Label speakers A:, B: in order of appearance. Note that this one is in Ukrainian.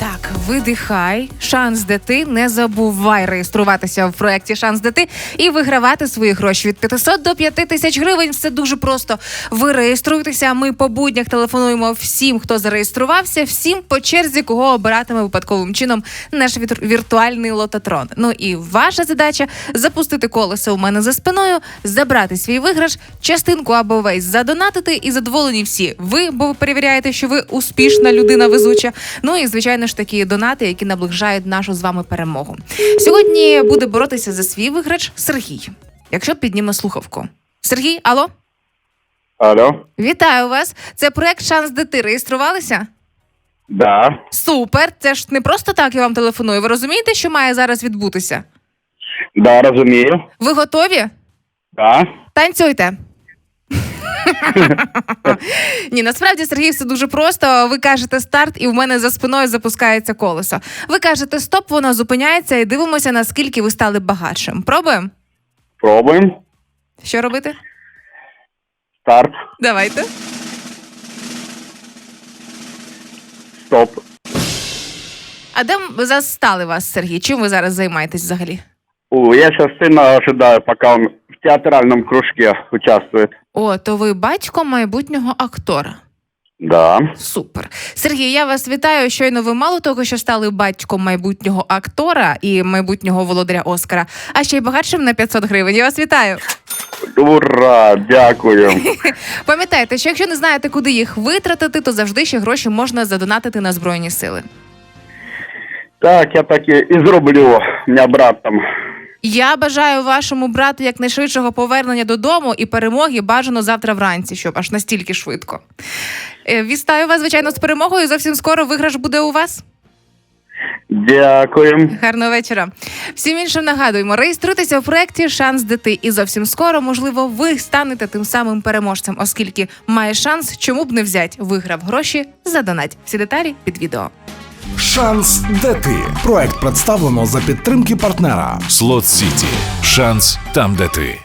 A: Так, видихай, шанс дити. Не забувай реєструватися в проєкті Шанс дити і вигравати свої гроші від 500 до 5 тисяч гривень. Все дуже просто. Ви реєструйтеся. Ми по буднях телефонуємо всім, хто зареєструвався, всім по черзі, кого обиратиме випадковим чином наш вір- віртуальний лототрон. Ну і ваша задача запустити колесо у мене за спиною, забрати свій виграш, частинку або весь задонатити, і задоволені всі. Ви, бо ви перевіряєте, що ви успішна людина везуча. Ну і звичайно ж такі донати, які наближають нашу з вами перемогу. Сьогодні буде боротися за свій виграч Сергій. Якщо підніме слухавку. Сергій, алло,
B: Алло,
A: вітаю вас. Це проект Шанс дити. Реєструвалися?
B: да,
A: Супер. Це ж не просто так я вам телефоную. Ви розумієте, що має зараз відбутися?
B: да, розумію.
A: Ви готові?
B: Да.
A: Танцюйте. Ні, насправді Сергій все дуже просто. Ви кажете старт, і в мене за спиною запускається колесо. Ви кажете стоп, воно зупиняється, і дивимося, наскільки ви стали багатшим. Пробуємо?
B: Пробуємо.
A: Що робити?
B: Старт.
A: Давайте.
B: Стоп.
A: А де застали вас, Сергій? Чим ви зараз займаєтесь взагалі?
B: У, я сейчас сына ожидаю, пока он в театральном кружке участвует.
A: О, то ви батько майбутнього актора.
B: Да.
A: Супер. Сергій, я вас вітаю. Щойно ви мало того, що стали батьком майбутнього актора і майбутнього володаря Оскара, а ще й багатшим на 500 гривень. Я вас вітаю.
B: Ура, дякую.
A: Пам'ятайте, що якщо не знаєте, куди їх витратити, то завжди ще гроші можна задонатити на збройні сили.
B: Так, я так і, і зроблю. У мене брат там.
A: Я бажаю вашому брату якнайшвидшого повернення додому і перемоги бажано завтра вранці, щоб аж настільки швидко. Е, Вітаю вас, звичайно, з перемогою. Зовсім скоро виграш буде у вас.
B: Дякую.
A: Гарного вечора. Всім іншим нагадуємо, реєструйтеся в проєкті Шанс дити. І зовсім скоро, можливо, ви станете тим самим переможцем, оскільки має шанс, чому б не взять. Виграв гроші, задонать. Всі деталі під відео.
C: Шанс де ти. Проект представлено за підтримки партнера.
D: Слот Сіті. Шанс там, де ти.